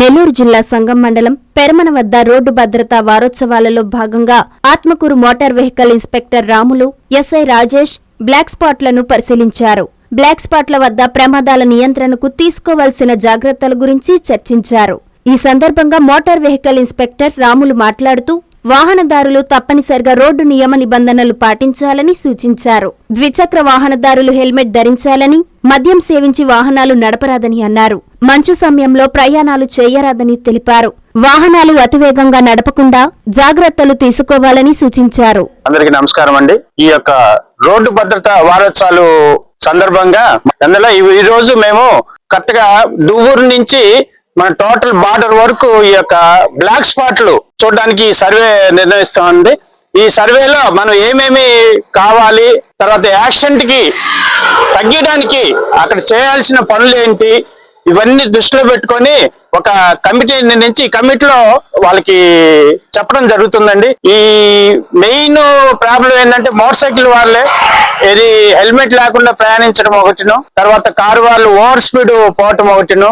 నెల్లూరు జిల్లా సంగం మండలం పెరమన వద్ద రోడ్డు భద్రతా వారోత్సవాలలో భాగంగా Atmakur motor vehicle inspector Ramulu SI Rajesh black స్పాట్లను పరిశీలించారు. బ్లాక్ స్పాట్ల వద్ద ప్రమాదాల నియంత్రణకు తీసుకోవాల్సిన జాగ్రత్తల గురించి చర్చించారు. ఈ సందర్భంగా మోటార్ వెహికల్ ఇన్స్పెక్టర్ రాములు మాట్లాడుతూ వాహనదారులు తప్పనిసరిగా రోడ్డు నియమ నిబంధనలు పాటించాలని సూచించారు. ద్విచక్ర వాహనదారులు హెల్మెట్ ధరించాలని మద్యం సేవించి వాహనాలు నడపరాదని అన్నారు. మంచు సమయంలో ప్రయాణాలు చేయరాదని తెలిపారు. వాహనాలు అతివేగంగా నడపకుండా జాగ్రత్తలు తీసుకోవాలని సూచించారు. అందరికి నమస్కారం అండి. ఈ యొక్క రోడ్డు భద్రత వారోత్సవాలు సందర్భంగా అందులో ఈ- ఈ రోజు మేము కరెక్ట్గా దువ్వూరు నుంచి మన టోటల్ బార్డర్ వరకు ఈ యొక్క బ్లాక్ స్పాట్లు చూడడానికి ఈ సర్వే నిర్ణయిస్తామండి ఈ సర్వేలో మనం ఏమేమి కావాలి తర్వాత యాక్సిడెంట్కి తగ్గడానికి అక్కడ చేయాల్సిన పనులు ఏంటి ఇవన్నీ దృష్టిలో పెట్టుకొని ఒక కమిటీ నుంచి కమిటీలో వాళ్ళకి చెప్పడం జరుగుతుందండి. ఈ మెయిన్ ప్రాబ్లం ఏంటంటే మోటార్ సైకిల్ వాళ్ళే ఇది హెల్మెట్ లేకుండా ప్రయాణించడం ఒకటిను తర్వాత కారు వాళ్ళు ఓవర్ స్పీడ్ పోవటం ఒకటిను.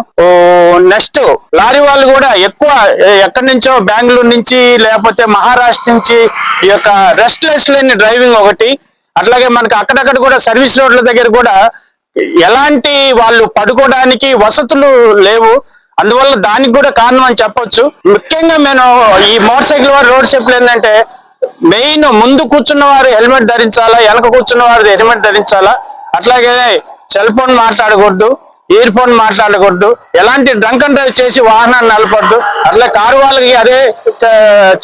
నెక్స్ట్ లారీ వాళ్ళు కూడా ఎక్కువ ఎక్కడి నుంచో బెంగళూరు నుంచి లేకపోతే మహారాష్ట్ర నుంచి ఈ యొక్క రెస్ట్లెస్ లేని డ్రైవింగ్ ఒకటి. అట్లాగే మనకి అక్కడక్కడ కూడా సర్వీస్ రోడ్ల దగ్గర కూడా ఎలాంటి వాళ్ళు పడుకోవడానికి వసతులు లేవు. అందువల్ల దానికి కూడా కారణం అని చెప్పొచ్చు. ముఖ్యంగా నేను ఈ మోటార్ సైకిల్ వారి రోడ్ సేఫ్టీ ఏంటంటే మెయిన్ ముందు కూర్చున్న వారు హెల్మెట్ ధరించాలా వెనక కూర్చున్న వారు హెల్మెట్ ధరించాలా? అట్లాగే సెల్ ఫోన్ మాట్లాడకూడదు ఇయర్ ఫోన్ మాట్లాడకూడదు ఎలాంటి డ్రంక్ అండ్ డ్రైవ్ చేసి వాహనాన్ని నడపద్దు. అట్లా కారు వాళ్ళకి అదే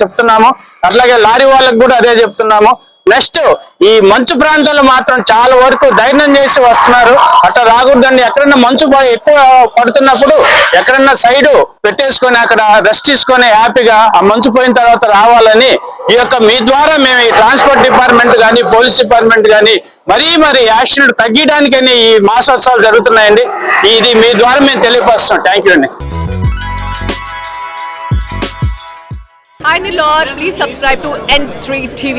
చెప్తున్నాము. అట్లాగే లారీ వాళ్ళకి కూడా అదే చెప్తున్నాము. నెక్స్ట్ ఈ మంచు ప్రాంతాల్లో మాత్రం చాలా వరకు ధైర్యం చేసి వస్తున్నారు. అట్లా రాకూడదండి. ఎక్కడన్నా మంచు ఎక్కువ పడుతున్నప్పుడు ఎక్కడన్నా సైడ్ పెట్టేసుకొని అక్కడ రెస్ట్ తీసుకొని హ్యాపీగా ఆ మంచు పోయిన తర్వాత రావాలని ఈ యొక్క మీ ద్వారా మేము ఈ ట్రాన్స్పోర్ట్ డిపార్ట్మెంట్ కానీ పోలీస్ డిపార్ట్మెంట్ కానీ మరీ మరి యాక్సిడెంట్ తగ్గడానికని ఈ మాసోత్సవాలు జరుగుతున్నాయండి. ఇది మీ ద్వారా మేము తెలియపరుస్తున్నాం. థ్యాంక్ యూ అండి. Hi Nilor, please subscribe to N3 TV.